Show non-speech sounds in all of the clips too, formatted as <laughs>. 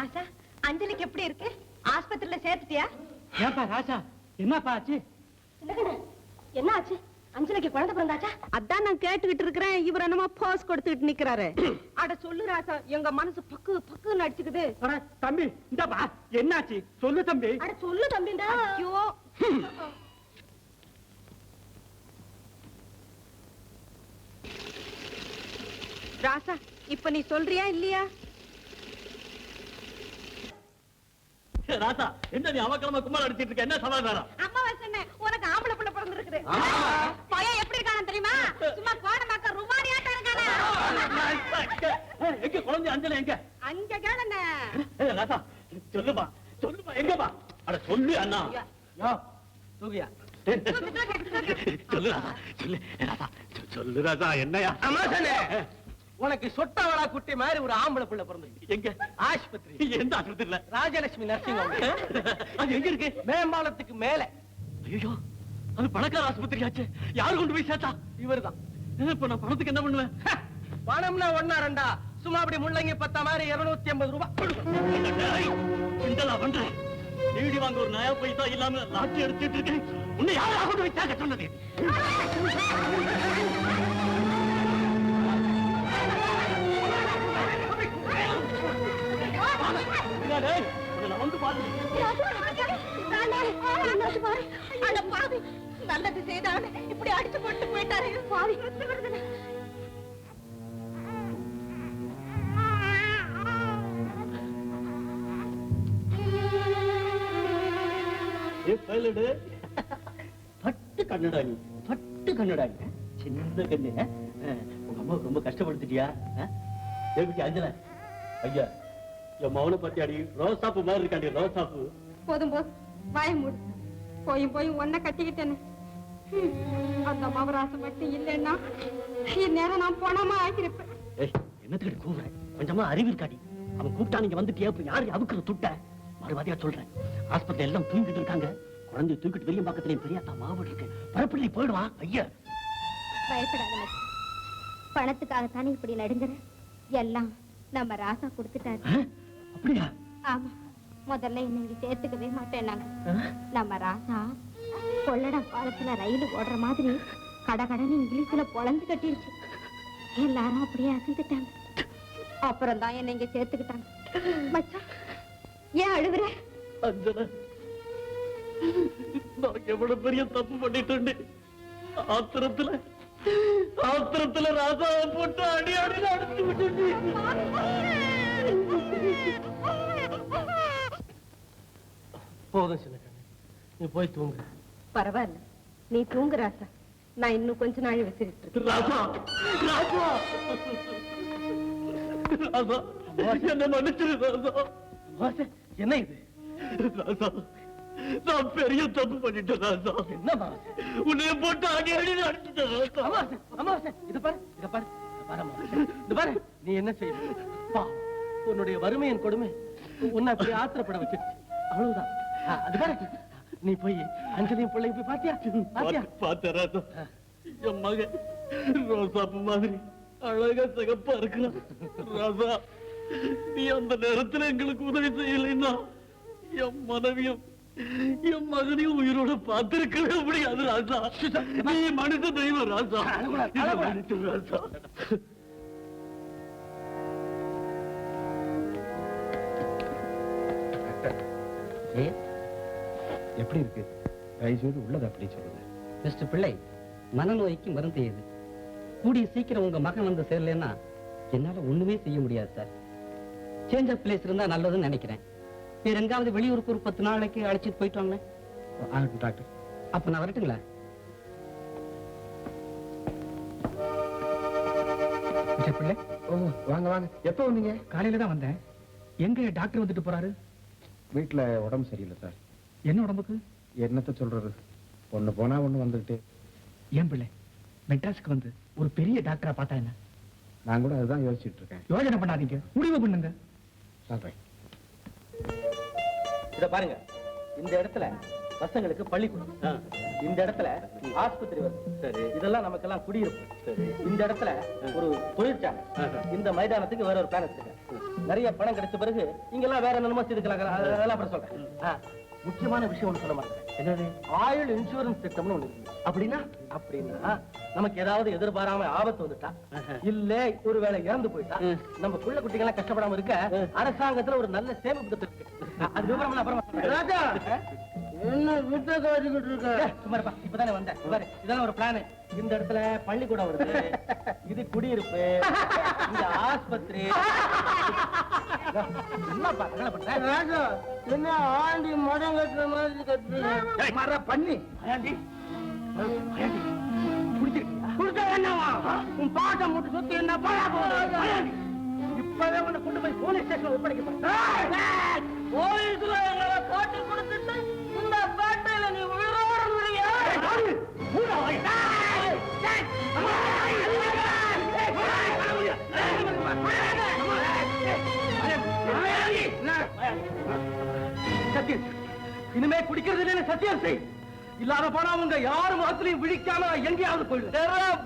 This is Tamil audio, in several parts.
ராசா அஞ்சலிக்கு எப்படி இருக்கு? ஆஸ்பத்திரியில சேர்த்துட்டியா? ஏப்பா ராஜா என்னப்பா ஆச்சு? என்ன ஆச்சு? அஞ்சலிக்கு குழந்தை பிறந்தாச்சா? அதான் நான் கேட்டுக்கிட்டு இருக்கிறேன். இவர் என்னமோ போஸ் கொடுத்துட்டு நிக்கிறாரு. அட சொல்லு ராசா எங்க மனசு பக்கு பக்குன்னு அடிச்சுக்குது. அட, தம்பி இந்தப்பா. என்னாச்சு? சொல்லு தம்பி. அட சொல்லு தம்பிடா ஐயோ. ராசா இப்ப நீ சொல்றியா இல்லையா? ராசா என்ன நீ அவக்கிரம கும்பல் அடிச்சிட்டு இருக்க? என்ன சமாதானம் அம்மா வசன உனக்கு ஆம்பளை பிள்ளை பிறந்திருக்குது. பையன் எப்படி இருக்கானு தெரியுமா? சும்மா கோடமாக்க ருமாரியாட்டம் இருக்கானே? ஏய், எங்க குழந்தை அஞ்சலி எங்க? அங்க கேளுங்க ராசா சொல்லுப்பா சொல்லுப்பா எங்கப்பா? அட சொல்லு அண்ணா. யோ தூக்கியா? சொல்லு ராசா சொல்லு ராசா சொ- சொல்லு ராசா என்னையா? அமாசனே உனக்கு சொட்டவளா குட்டி மாதிரி ஒரு ஆம்பளை பிள்ளை பிறந்தது எங்க? ஆஸ்பத்திரி. எந்த ஆஸ்பத்திரியில? ராஜலட்சுமி நர்சிங் அது எங்க இருக்கு? மேம்பாலத்துக்கு மேல. ஐயோ அது பணக்கார ஆஸ்பத்திரி ஆச்சு. யாரு கொண்டு போய் சேர்த்தா? இவர்தான். இப்ப நான் பணத்துக்கு என்ன பண்ணுவேன்? பணம்னா ஒண்ணா ரெண்டா? சும்மா அப்படி முள்ளங்கி பத்தா மாதிரி இருநூத்தி ஐம்பது ரூபாய் கிண்டலா பண்றேன் நீடி வாங்க ஒரு நயா பைசா இல்லாம லாட்சி எடுத்துட்டு இருக்கேன். உன்னை யாரா கொண்டு போய் சேர்க்க சொன்னது? நல்லது செய்தான் இப்படி அடிச்சு போட்டு போயிட்டாரு பாவி பட்டு கண்ணடா பட்டு கண்ணடா சின்ன கண்ணு. அஹ், உங்க அம்மாவுக்கு ரொம்ப கஷ்டப்படுத்திட்டியா? எப்படி அஞ்சல. ஐயா. என் மௌன பத்தி அடி ரோசாப்பு மாதிரி இருக்காண்டி ரோசாப்பு போதும் போதும். வாய மூடு. போயும் ஒன்ன கட்டிக்கிட்டேன்னு அந்த மவராசம் மட்டும் இல்லைன்னா இந்நேரம் நான் போனாமா ஆகிருப்பேன் ஏய் என்னத்துக்கு கூவுறேன் கொஞ்சமா அறிவு இருக்காடி. அவன் கூப்பிட்டா நீங்க வந்துட்டியா? இப்ப யாரு அவுக்குற துட்ட? மறுபடியா சொல்றேன். ஆஸ்பத்திரி எல்லாம் தூங்கிட்டு இருக்காங்க. குழந்தைய தூக்கிட்டு வெளிய பக்கத்துல பெரியாத்தா மாவு இருக்கு. பரப்பள்ளி போயிடுவான் ஐயா பயப்படாத. பணத்துக்காகத்தானே இப்படி நடுங்குற? எல்லாம் நம்ம ராசா கொடுத்துட்டாரு. அப்படியா? ஆமா. முதல்ல என்ன இங்க சேர்த்துக்கவே மாட்டேன்னாங்க நம்ம ராசா கொள்ளடம் பாலத்துல ரயில் ஓடுற மாதிரி கடகடன்னு இங்கிலீஷ்ல பொழந்து கட்டிருச்சு. எல்லாரும் அப்படியே அசந்துட்டாங்க. அப்புறம் தான் என்ன இங்க சேர்த்துக்கிட்டாங்க. மச்சான் ஏன் அழுகுற? அஞ்சனா நான் எவ்வளவு பெரிய தப்பு பண்ணிட்டு ஆத்திரத்துல ஆத்திரத்துல ராசாவை போட்டு அடி அடி அடிச்சு விட்டு போதும் சின்ன கண்ணு நீ போய் தூங்கு. பரவாயில்ல. நீ தூங்கு ராசா. நான் இன்னும் கொஞ்ச நாள் இருக்கேன். ராசா! ராசா! ராசா! என்ன மன்னிச்சிரு ராசா. அமாவாசை, என்ன இது? ராசா நான் பெரிய தப்பு பண்ணிட்டேன் ராசா. என்ன அமாவாசை? உன்னைய போட்டு அடி அடி அடிச்சுட்டேன் ராசா. அமாவாசை, அமாவாசை, இத பாரு இத பாரு இத பாரு. இத பாரு நீ என்ன செய்ய பா உன்னுடைய வறுமையின் கொடுமை உன்னை அப்படி ஆத்திரப்பட வச்சிருச்சு அவ்வளவுதான். ஆ, அது பாரு நீ போய் அஞ்சலியும் பிள்ளையும் போய் பாத்தியா? பாத்தியா? பாத்து- பார்த்தேன் ராசா என் மகன் ரோசாப்பு மாதிரி அழகா சிகப்பா இருக்கிறான். ராசா நீ அந்த நேரத்துல எங்களுக்கு உதவி செய்யலைன்னா என் மனைவியும் என் மகனையும் உயிரோட பார்த்திருக்கவே முடியாது ராசா நீ மனித தெய்வம் ராசா அழக்கூடாது, எப்படி இருக்கு? தயவுசெய்து உள்ளது அப்படி சொல்லுங்க. மிஸ்டர் பிள்ளை மனநோய்க்கு மருந்து எது கூடிய சீக்கிரம் உங்க மகன் வந்து சேரலன்னா என்னால ஒண்ணுமே செய்ய முடியாது சார். சேஞ்ச் ஆஃப் பிளேஸ் இருந்தா நல்லதுன்னு நினைக்கிறேன். வேற எங்காவது வெளியூருக்கு ஒரு பத்து நாளைக்கு அழைச்சிட்டு போயிட்டு வாங்களேன். ஆகட்டும் டாக்டர். அப்ப நான் வரட்டுங்களா? மிஸ்டர் பிள்ளை? ஓ வாங்க வாங்க. எப்போ வந்தீங்க? காலையில தான் வந்தேன். எங்க டாக்டர் வந்துட்டு போறாரு? வீட்டுல உடம்பு சரியில்லை சார். என்ன உடம்புக்கு? என்னத்த சொல்றது? ஒண்ணு போனா ஒண்ணு வந்துகிட்டு. ஏன் பிள்ளை? மெட்ராஸ்க்கு வந்து ஒரு பெரிய டாக்டரா பார்த்தா என்ன? நான் கூட அதுதான் யோசிச்சுட்டு இருக்கேன் யோசனை பண்ணாதீங்க. முடிவு பண்ணுங்க. சொல்றேன். இத பாருங்க. இந்த இடத்துல பசங்களுக்கு பள்ளிக்கூடம் இந்த இடத்துல ஆஸ்பத்திரி வருது சரி. இதெல்லாம் நமக்கெல்லாம் குடியிருப்பு. சரி. இந்த இடத்துல ஒரு தொழிற்சாலை. இந்த மைதானத்துக்கு வேற ஒரு பிளான் வச்சிருக்கேன். நிறைய பணம் கிடைச்ச பிறகு இங்கெல்லாம் வேற என்னமோ செதுக்கலாம் அதெல்லாம் அப்புறம் சொல்றேன். முக்கியமான விஷயம் ஒண்ணு சொல்ல மாட்டேன் என்னது? ஆயுள் இன்சூரன்ஸ் திட்டம்னு ஒண்ணு இருக்கு. அப்படின்னா? அப்படின்னா நமக்கு ஏதாவது எதிர்பாராம ஆபத்து வந்துட்டா இல்ல ஒருவேளை இறந்து போயிட்டா நம்ம புள்ள குட்டிங்க எல்லாம் கஷ்டப்படாம இருக்க அரசாங்கத்துல ஒரு நல்ல சேமிப்பு திட்டம் இருக்கு. அது விவரம் அப்புறமா சொல்றேன். என்ன விட்ட காட்டிக்கிட்டு இருக்க? சும்மா இருப்பா. இப்பதானே வந்தேன். பாரு, இதெல்லாம் ஒரு பிளான் இந்த இடத்துல பள்ளிக்கூடம் வருது. இது குடியிருப்பு. இந்த ஆஸ்பத்திரி. என்னப்பா என்ன பண்ற? ராஜா என்ன ஆண்டி மடம் கட்டுற மாதிரி கட்டுறீங்க? மர பண்ணி. ஆண்டி ஆண்டி குடிச்சிருக்கியா? குடிச்சா என்னவா? உன் பாட்டை மட்டும் சுத்தி என்ன போகுது? இப்பவே உன்னை கொண்டு போய் போலீஸ் ஸ்டேஷன்ல ஒப்படைக்க போறேன். போலீஸ்ல எங்களை காட்டி கொடுத்துட்டு இந்த பேட்டையில நீ உயிரோட முடியா சத்தியம் இனிமே குடிக்கிறது இல்லைன்னு சத்தியம் செய். இல்லாத போனா உங்க யாரு முகத்திலையும் விழிக்காம எங்கேயாவது போயிடு.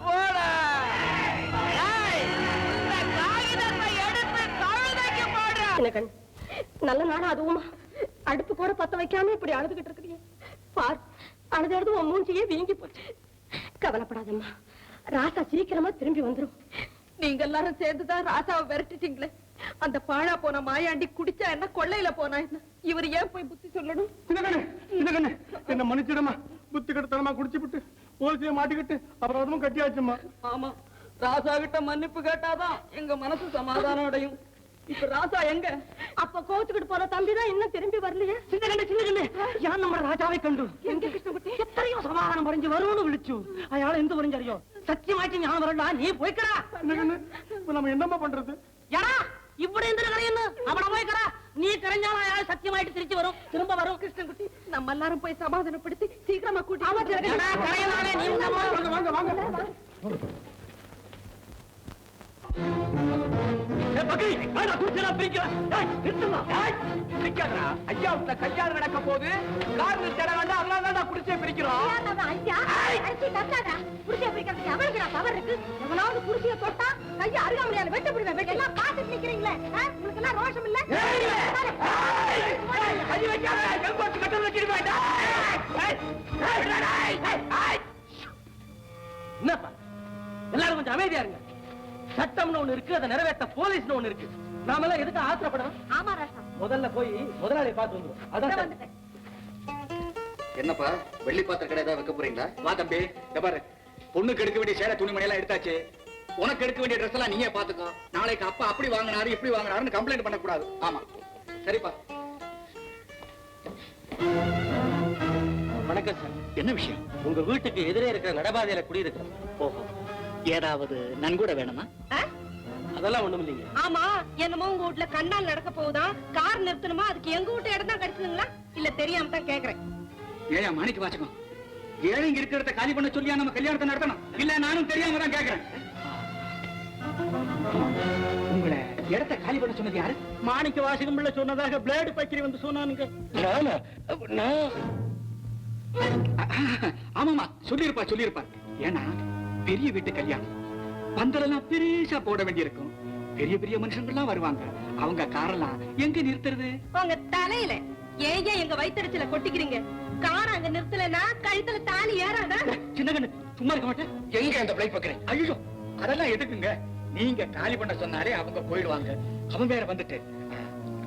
போட. கண் நல்ல நாடா அதுவுமா. அடுப்பு கூட பத்த வைக்காம இப்படி அழுதுகிட்டு இருக்கிறீங்க. பார் அழுது அழுது உன் மூஞ்சியே வீங்கி போச்சு. கவலைப்படாதம்மா. ராசா சீக்கிரமா திரும்பி வந்துரும். நீங்க எல்லாரும் சேர்ந்துதான் ராசாவை விரட்டிட்டீங்களே. அந்த பாழா போன மாயாண்டி குடிச்சா என்ன கொள்ளையில போனா என்ன? இவர் ஏன் போய் புத்தி சொல்லணும்? என்ன மன்னிச்சிடுமா? புத்தி கெடுத்தனமா குடிச்சு விட்டு போலீஸைய மாட்டிக்கிட்டு அப்புறம் கட்டியாச்சுமா ஆமா ராசா கிட்ட மன்னிப்பு கேட்டாதான் எங்க மனசு சமாதானம் அடையும். இப்ப ராஜா எங்க? அப்ப கோத்துக்கிட்டு போன தம்பிதான் இன்னும் திரும்பி வரலையே? சின்ன கண்டு சின்ன கண்டு யார் நம்ம ராஜாவை கண்டு? எங்க கிருஷ்ணகுட்டி எத்தனையோ சமாதானம் பறிஞ்சு வரும்னு விழிச்சு. அயால எந்த பறிஞ்சறியோ சத்தியமாச்சு ஞானம் வரண்டா நீ போய்க்கிறா நம்ம என்னமா பண்றது? யாரா இப்படி எந்த கரையன்னு அவன போய்க்கடா. நீ கரைஞ்சாலும் அயால சத்தியமாயிட்டு திருச்சி வரும் திரும்ப வரும். கிருஷ்ணகுட்டி நம்ம எல்லாரும் போய் சமாதானப்படுத்தி சீக்கிரமா கூட்டி ஆமா கரையலானே நீ வாங்க வாங்க. வாங்க. ஐயா உங்க கல்யாணம் நடக்க போது கார் நிறுத்த வேண்டாம் அதனால தான் குடிச்சே பிரிக்கிறோம். தட்டாதா புருஷன் பிடிக்கிறதுக்கு அவனுக்கு பவர் இருக்கு? எவனாவது புருஷிய தொட்டா கையை அருகாமலையால வெட்ட பிடிவேன். வெட்ட எல்லாம் பார்த்துட்டு நிக்கிறீங்களே? உங்களுக்கு எல்லாம் ரோஷம் இல்ல? கை வைக்காத. கட்டல் என்னப்பா? எல்லாரும் கொஞ்சம் அமைதியா இருங்க. சட்டம்னு ஒண்ணு இருக்கு அதை நிறைவேற்ற போலீஸ்னு ஒண்ணு இருக்கு. நாம எல்லாம் எதுக்கு ஆத்திரப்படணும்? ஆமா ராசா. முதல்ல போய் முதலாளியை பார்த்து வந்துரும் அதான் என்னப்பா வெள்ளி பாத்திர கடை ஏதாவது வைக்க போறீங்களா? வா தம்பி இங்க பாரு. பொண்ணுக்கு எடுக்க வேண்டிய சேலை துணிமணி எல்லாம் எடுத்தாச்சு. உனக்கு எடுக்க வேண்டிய ட்ரெஸ் எல்லாம் நீயே பாத்துக்கோ நாளைக்கு அப்பா அப்படி வாங்கினாரு இப்படி வாங்கினாருன்னு கம்ப்ளைண்ட் பண்ணக்கூடாது. ஆமா. சரிப்பா. வணக்கம் சார். என்ன விஷயம்? உங்க வீட்டுக்கு எதிரே இருக்கிற நடபாதையில குடியிருக்கிறோம் ஓஹோ. ஏதாவது நன்கூட வேணுமா? அதெல்லாம் ஒண்ணும் இல்லைங்க. ஆமா என்னமோ உங்க வீட்டுல கண்ணால் நடக்க போகுதா? கார் நிறுத்தணுமா? அதுக்கு எங்க வீட்டு இடம் தான் கிடைச்சதுங்களா? இல்ல தெரியாம தான் கேக்குறேன். ஏயா மாணிக்க வாசகம். ஏழைங்க இருக்கிறத காலி பண்ண சொல்லியா நம்ம கல்யாணத்தை நடத்தணும்? இல்ல நானும் தெரியாம தான் கேக்குறேன். உங்களை இடத்தை காலி பண்ண சொன்னது யாரு? மாணிக்க வாசகம் பிள்ளை சொன்னதாக பிளேடு பக்கிரி வந்து சொன்னானுங்க. ஆமாமா சொல்லிருப்பா சொல்லிருப்பா ஏன்னா பெரிய வீட்டு கல்யாணம். பந்தலெல்லாம் பெருசா போட வேண்டியிருக்கும். பெரிய பெரிய மனுஷங்கள்லாம் வருவாங்க. அவங்க காரெல்லாம் எங்க நிறுத்துறது? உங்க தலையில ஏன் எங்க வயிற்றுல கொட்டிக்கிறீங்க? கார் அங்க நிறுத்தலைன்னா கழுத்துல தாலி ஏறாதா? சின்ன கண்ணு சும்மா இருக்க மாட்டேன். எங்க அந்த பிளேட் பாக்குறேன் ஐயோ அதெல்லாம் எதுக்குங்க? நீங்க காலி பண்ண சொன்னாலே அவங்க போயிடுவாங்க. அவன் வேற வந்துட்டு.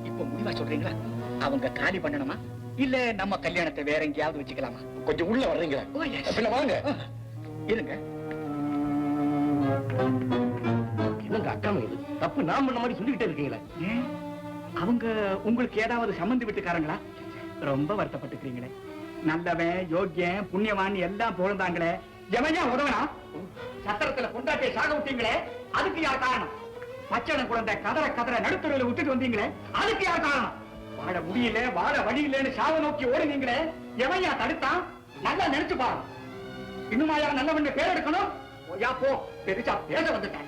இப்ப முடிவா சொல்றீங்களா? அவங்க காலி பண்ணணுமா? இல்ல நம்ம கல்யாணத்தை வேற எங்கேயாவது வச்சுக்கலாமா? கொஞ்சம் உள்ள வர்றீங்களா? வாங்க. இருங்க. என்னங்க அக்காம இது? தப்பு நான் பண்ண மாதிரி சொல்லிக்கிட்டே இருக்கீங்களே. ஏன்? அவங்க உங்களுக்கு ஏதாவது சம்மந்தி வீட்டுக்காரங்களா? ரொம்ப வருத்தப்பட்டுக்கிறீங்களே. நல்லவன் யோக்கியன் புண்ணியவான் எல்லாம் புகழ்ந்தாங்களே. எவன் உதவனா? சத்திரத்துல கொண்டாட்டியை சாக விட்டீங்களே? அதுக்கு யார் காரணம்? பச்சளம் குழந்தை கதற கதற நடுத்தருவில் விட்டுட்டு வந்தீங்களே? அதுக்கு யார் காரணம்? வாழ முடியல வாழ வழி இல்லைன்னு சாவ நோக்கி ஓடுனீங்களே? எவன் யா தடுத்தான்? நல்லா நினைச்சு பாரு இன்னுமாயா நல்லவன் பேர் எடுக்கணும்? யா போ. பெருசா பேச வந்துட்டேன்.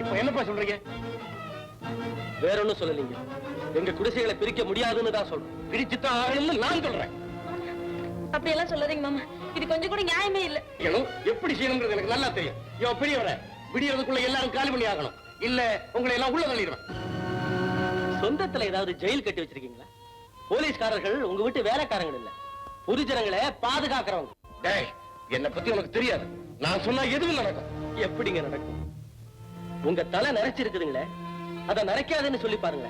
இப்ப என்னப்பா சொல்றீங்க? வேற ஒண்ணும் சொல்லலீங்க. எங்க குடிசைகளை பிரிக்க முடியாதுன்னு தான் சொல்றேன் பிரிச்சுதான் ஆகணும்னு நான் சொல்றேன். அப்படி எல்லாம் சொல்லாதீங்க மாமா. இது கொஞ்சம் கூட நியாயமே இல்ல. எப்படி செய்யணுங்கிறது எனக்கு நல்லா தெரியும். இவன் பெரியவர விடியறதுக்குள்ள எல்லாரும் காலி பண்ணி ஆகணும். இல்ல உங்களை எல்லாம் உள்ள தள்ளிடுவேன். சொந்தத்துல ஏதாவது ஜெயில் கட்டி வச்சிருக்கீங்களா? போலீஸ்காரர்கள் உங்க வீட்டு வேலைக்காரங்க இல்ல. பொதுஜனங்களை பாதுகாக்கிறவங்க. டேய் என்ன பத்தி உனக்கு தெரியாது. நான் சொன்னா எதுவும் நடக்கும். எப்படிங்க நடக்கும்? உங்க தலை நரைச்சிருக்குதுங்களே அத நரைக்காதுன்னு சொல்லி பாருங்க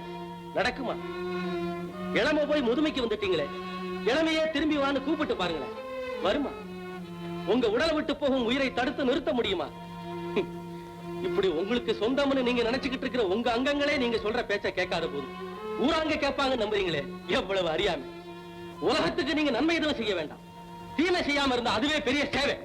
நடக்குமா? இளம போய் முதுமைக்கு வந்துட்டீங்களே இளமையே திரும்பி வான்னு கூப்பிட்டு பாருங்களேன். வருமா? உங்க உடலை விட்டு போகும் உயிரை தடுத்து நிறுத்த முடியுமா. இப்படி உங்களுக்கு சொந்தம்னு நீங்க நினைச்சுக்கிட்டு இருக்கிற உங்க அங்கங்களே நீங்க சொல்ற பேச்ச கேட்காத போது ஊராங்க கேட்பாங்க நம்புறீங்களே? எவ்வளவு அறியாமை. உலகத்துக்கு நீங்க நன்மை எதுவும் செய்ய வேண்டாம். தீமை செய்யாம இருந்தா அதுவே பெரிய சேவை.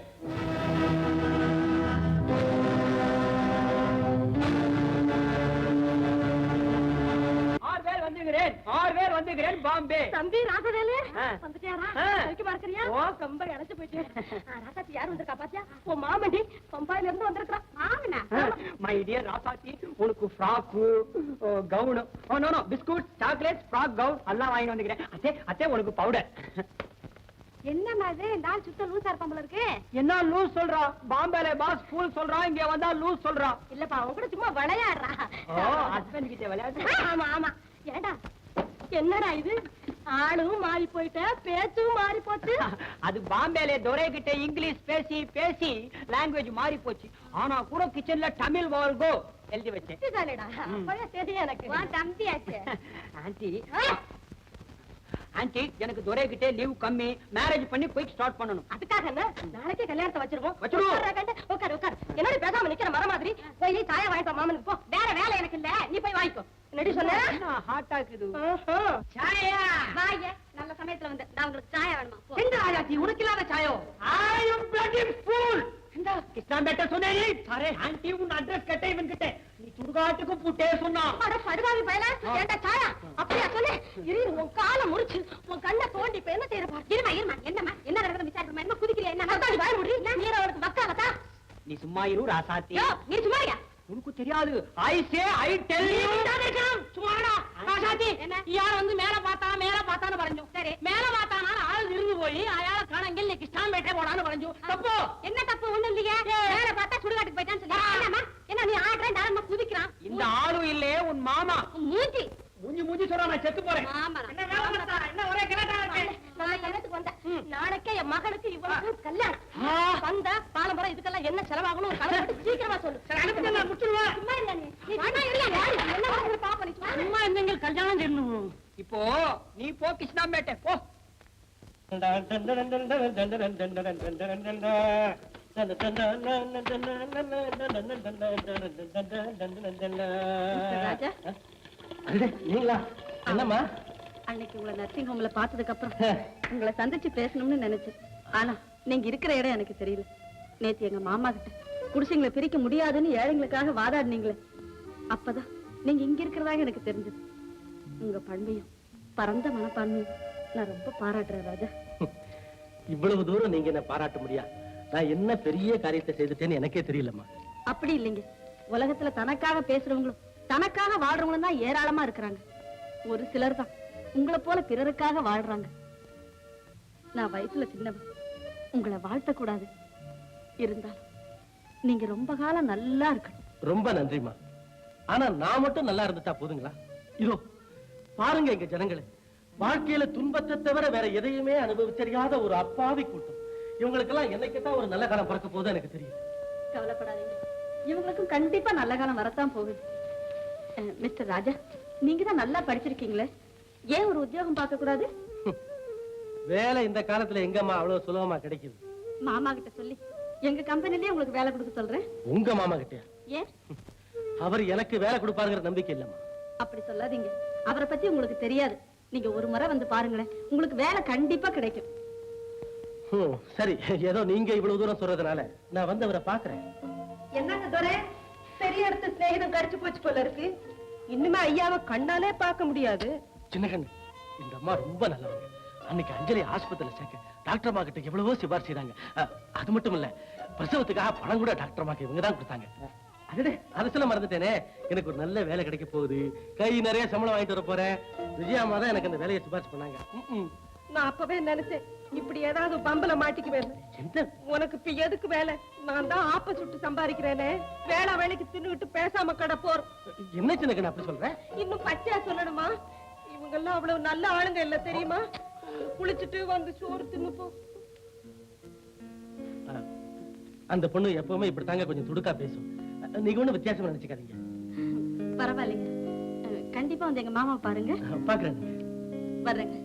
வந்துகிறேன். ஆறு பேர் வந்துகிறேன். பாம்பே. தம்பி ராசவேலு? ஆ. வந்துட்டியாரா? ஆ. வைக்க பார்க்கறியா? ஓ. ரொம்ப இழைச்சு போயிட்டு. ராசாத்தி யார் வந்திருக்கா பாத்தியா? உன் மாமண்டி பம்பாயில இருந்து வந்திருக்கான் மாமனா மை டியர் ராசாத்தி உனக்கு frock gown oh no no biscuit chocolate frock gown எல்லாம் வாங்கி வந்துக்கிறேன். அத்தே அத்தே உனக்கு பவுடர் இந்த ஆள் சுத்த லூசா இருப்பாம்பல இருக்கு. என்ன லூஸ் சொல்றா? பாம்பேல பாஸ் ஃபூல் சொல்றான் இங்க வந்தா லூஸ் சொல்றான் இல்லப்பா அவன் கூட சும்மா விளையாடுறா. ஓ ஹஸ்பண்ட் கிட்ட விளையாடு ஆமா ஆமா. ஏண்டா? என்னடா இது? ஆளும் மாறி போயிட்ட பேச்சும் மாறி போச்சு. <laughs> அது பாம்பேல துரை கிட்ட இங்கிலீஷ் பேசி பேசி லாங்குவேஜ் மாறி போச்சு. ஆனா கூட கிச்சன்ல தமிழ் வால்கோ எழுதி வச்சேன். புத்திசாலிடா. அப்பவே தெரியும் எனக்கு. உன் தம்பியாச்சு. <laughs> ஆண்டி. ஆண்டி எனக்கு துரை கிட்ட லீவ் கம்மி. மேரேஜ் பண்ணி குயிக் ஸ்டார்ட் பண்ணணும். அதுக்காக என்ன நாளைக்கே கல்யாணத்தை வச்சிருவோம். வச்சிருவோம். உட்காரு உட்காரு. என்னடி பேசாம நிக்கிற மரம் மாதிரி போய் சாயா வாங்கிட்டு வா மாமனுக்கு போ. வேற வேலை எனக்கு இல்ல. நீ போய் வாங்கிக்கோ. என்னடி சொன்ன? ஹாட்டா இருக்குது? ஆஹா. சாயா. வாங்க நல்ல சமயத்துல வந்து. நான் உங்களுக்கு சாயா வேணுமா. எந்த ஆயாச்சி? உனக்கு இல்லாத சாயோ? ஐ அம் பிளட்டி ஃபூல் இந்த கிருஷ்ணா பேட்ட சொன்னேனே. அரே ஆண்டி உன் அட்ரஸ் கேட்ட இவன் கிட்ட நீ சுடுகாட்டுக்கு புட்டே சொன்னா அட படுவாவி பயல. ஏண்டா சாயா? அப்படியா சொல்லு. இரு உன் காலை முறிச்சு உன் கண்ணை தோண்டி இப்ப என்ன செய்யற பாரு? இருமா இருமா என்னம்மா? என்ன நடக்குது விசாரிக்கமா என்ன குதிக்கிறியா? என்ன அதான் வாய முடி நீர அவனுக்கு மக்காலதா நீ சும்மா இரு ராசாத்தி. நீ சும்மா உனக்கு தெரியாது. ஐ சே ஐ டெல் யூ சும்மாடா என்ன? யார் வந்து மேல பார்த்தா மேல பார்த்தான்னு பறஞ்சோம். சரி. மேல பார்த்தானா? ஆள் இருந்து போய் அயால காணங்கில் நீ கிருஷ்ணான் பேட்டை போடான்னு பறஞ்சோம். தப்போ? என்ன தப்பு? ஒண்ணு இல்லையே. வேற பார்த்தா சுடுகாட்டுக்கு போயிட்டான்னு சொல்லி. என்னம்மா? என்ன நீ ஆடுறேன் தாரமா குதிக்கிறான்? இந்த ஆளு இல்லே உன் மாமா. மூஞ்சி. மூஞ்சி மூஞ்சி சொல்றா நான் செத்து போறேன். மாமா என்ன ஒரே கிழக்கா இருக்கு? நான் கல்யாணத்துக்கு வந்தேன். நாளைக்கே என் மகளுக்கு இவ்வளவு கல்யாணம். வந்த பாலம்பரம் இதுக்கெல்லாம் என்ன செலவாகணும்? சீக்கிரமா சொல்லு சும்மா இல்ல நீ நீ சும்மா இல்ல என்ன வருது பாப்பா நீ சும்மா சும்மா இருந்தீங்க கல்யாணம் செய்யணும் இப்போ நீ போ கிருஷ்ணா பேட்டை போ ராஜா? நீங்களா? என்னம்மா? அன்னைக்கு உங்களை நர்சிங் ஹோம்ல பார்த்ததுக்கு அப்புறம் உங்களை சந்திச்சு பேசணும்னு நினைச்சேன். ஆனா நீங்க இருக்கிற இடம் எனக்கு தெரியல. நேத்து எங்க மாமா கிட்ட குடிசைங்களை பிரிக்க முடியாதுன்னு ஏழைங்களுக்காக வாதாடினீங்களே. அப்பதான் நீங்க இங்க இருக்கிறதாக எனக்கு தெரிஞ்சது. உங்க பண்பையும் பரந்த மனப்பான்மையும் நான் ரொம்ப பாராட்டுறேன் ராஜா. இவ்வளவு தூரம் நீங்க என்ன பாராட்ட முடியா? நான் என்ன பெரிய காரியத்தை செய்துட்டேன்னு எனக்கே தெரியலம்மா. அப்படி இல்லைங்க. உலகத்துல தனக்காக பேசுறவங்களும் தனக்காக வாழ்றவங்களும் தான் ஏராளமா இருக்கிறாங்க. ஒரு சிலர் தான் உங்களை போல பிறருக்காக வாழ்றாங்க. நான் வயசுல சின்னவன். உங்களை வாழ்த்தக்கூடாது. இருந்தாலும் நீங்க ரொம்ப காலம் நல்லா இருக்கணும். ரொம்ப நன்றிம்மா. ஆனா நான் மட்டும் நல்லா இருந்துட்டா போதுங்களா? இதோ பாருங்க எங்க ஜனங்களே. வாழ்க்கையில துன்பத்தை தவிர வேற எதையுமே அனுபவிச்சறியாத ஒரு அப்பாவி கூட்டம். இவங்களுக்கெல்லாம் என்னைக்குத்தான் ஒரு நல்ல காலம் பிறக்க போகுது எனக்கு தெரியும். கவலைப்படாதீங்க. இவங்களுக்கும் கண்டிப்பா நல்ல காலம் வரத்தான் போகுது. மிஸ்டர் ராஜா நீங்க தான் நல்லா படிச்சிருக்கீங்களே. ஏன் ஒரு உத்தியோகம் பார்க்க கூடாது <laughs> வேலை இந்த காலத்துல எங்கம்மா அவ்வளவு சுலபமா கிடைக்குது? மாமா கிட்ட சொல்லி. எங்க கம்பெனிலேயே உங்களுக்கு வேலை கொடுக்க சொல்றேன். உங்க மாமா கிட்டயா? ஏன்? அவர் எனக்கு வேலை கொடுப்பாருங்கிற நம்பிக்கை இல்லம்மா. அப்படி சொல்லாதீங்க. அவரை பத்தி உங்களுக்கு தெரியாது. நீங்க ஒரு முறை வந்து பாருங்களேன். உங்களுக்கு வேலை கண்டிப்பா கிடைக்கும். ஹம், சரி. ஏதோ நீங்க இவ்வளவு தூரம் சொல்றதுனால நான் வந்து அவரை பாக்குறேன் என்னங்க துரை? பெரிய இடத்து சிநேகிதம் கடிச்சு போச்சு போல இருக்கு. இன்னுமே ஐயாவை கண்ணாலே பார்க்க முடியாது. சின்ன கண்ணு இந்த அம்மா ரொம்ப நல்லவங்க. அன்னைக்கு அஞ்சலி ஆஸ்பத்திரியில சேர்க்க டாக்டர் அம்மா கிட்ட எவ்வளவோ சிபாரிசு செய்தாங்க. அஹ், அது மட்டும் இல்ல பிரசவத்துக்காக பணம் கூட டாக்டர் அம்மாக்கு இவங்க தான் கொடுத்தாங்க. அடடே அதை சொல்ல மறந்துட்டேனே. எனக்கு ஒரு நல்ல வேலை கிடைக்க போகுது. கை நிறைய சம்பளம் வாங்கிட்டு வர போறேன். விஜயாமா தான் எனக்கு அந்த வேலையை சிபாரிசு பண்ணாங்க. நான் அப்பவே நினைச்சேன் இப்படி ஏதாவது பம்பல மாட்டிக்குவேன் உனக்கு இப்ப எதுக்கு வேலை? நான் தான் ஆப்ப சுட்டு சம்பாதிக்கிறேனே. வேளா வேலைக்கு தின்னுட்டு பேசாம கடை போறோம். என்ன சின்ன அப்படி சொல்ற இன்னும் பச்சையா சொல்லணுமா? இவங்க எல்லாம் அவ்வளவு நல்ல ஆளுங்க இல்ல தெரியுமா? குளிச்சுட்டு வந்து சோறு தின்னு போ அந்த பொண்ணு எப்பவுமே இப்படித்தாங்க கொஞ்சம் துடுக்கா பேசும். நீங்க ஒண்ணும் வித்தியாசமா நினைச்சுக்காதீங்க. பரவாயில்லைங்க. கண்டிப்பா வந்து எங்க மாமா பாருங்க. பாக்குறேன். வர்றேங்க.